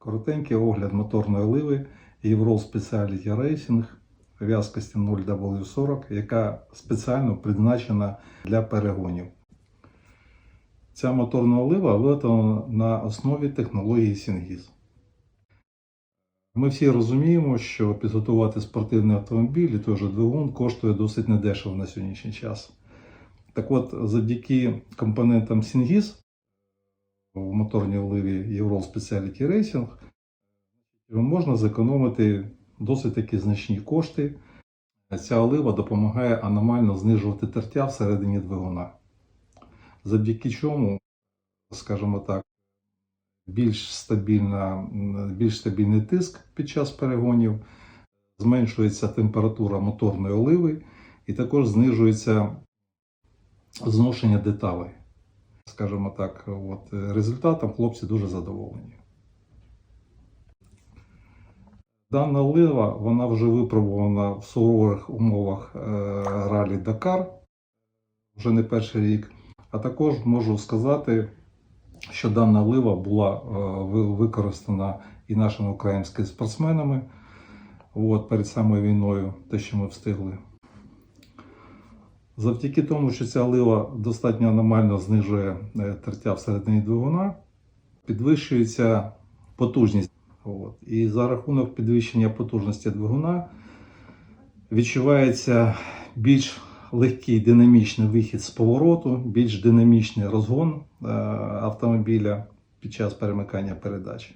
Коротенький огляд моторної оливи Evrol Speciality Racing в'язкості 0W40, яка спеціально призначена для перегонів. Ця моторна олива виготовлена на основі технології Сінгіз. Ми всі розуміємо, що підготувати спортивний автомобіль і той же двигун коштує досить недешево на сьогоднішній час. Так от, завдяки компонентам Сінгіз в моторній оливі Evrol Speciality Racing можна зекономити досить такі значні кошти. Ця олива допомагає аномально знижувати тертя всередині двигуна. Завдяки чому, скажімо так, більш, стабільна, більш стабільний тиск під час перегонів, зменшується температура моторної оливи і також знижується зношення деталей. Скажімо так, от, результатом хлопці дуже задоволені. Дана олива вона вже випробувана в суворих умовах е, ралі Дакар вже не перший рік. А також можу сказати, що дана олива була е, використана і нашими українськими спортсменами от, перед самою війною, те, що ми встигли. Завдяки тому, що ця олива достатньо аномально знижує е, тертя всередині двигуна, підвищується потужність. От. І за рахунок підвищення потужності двигуна відчувається більш легкий динамічний вихід з повороту, більш динамічний розгон е, автомобіля під час перемикання передач.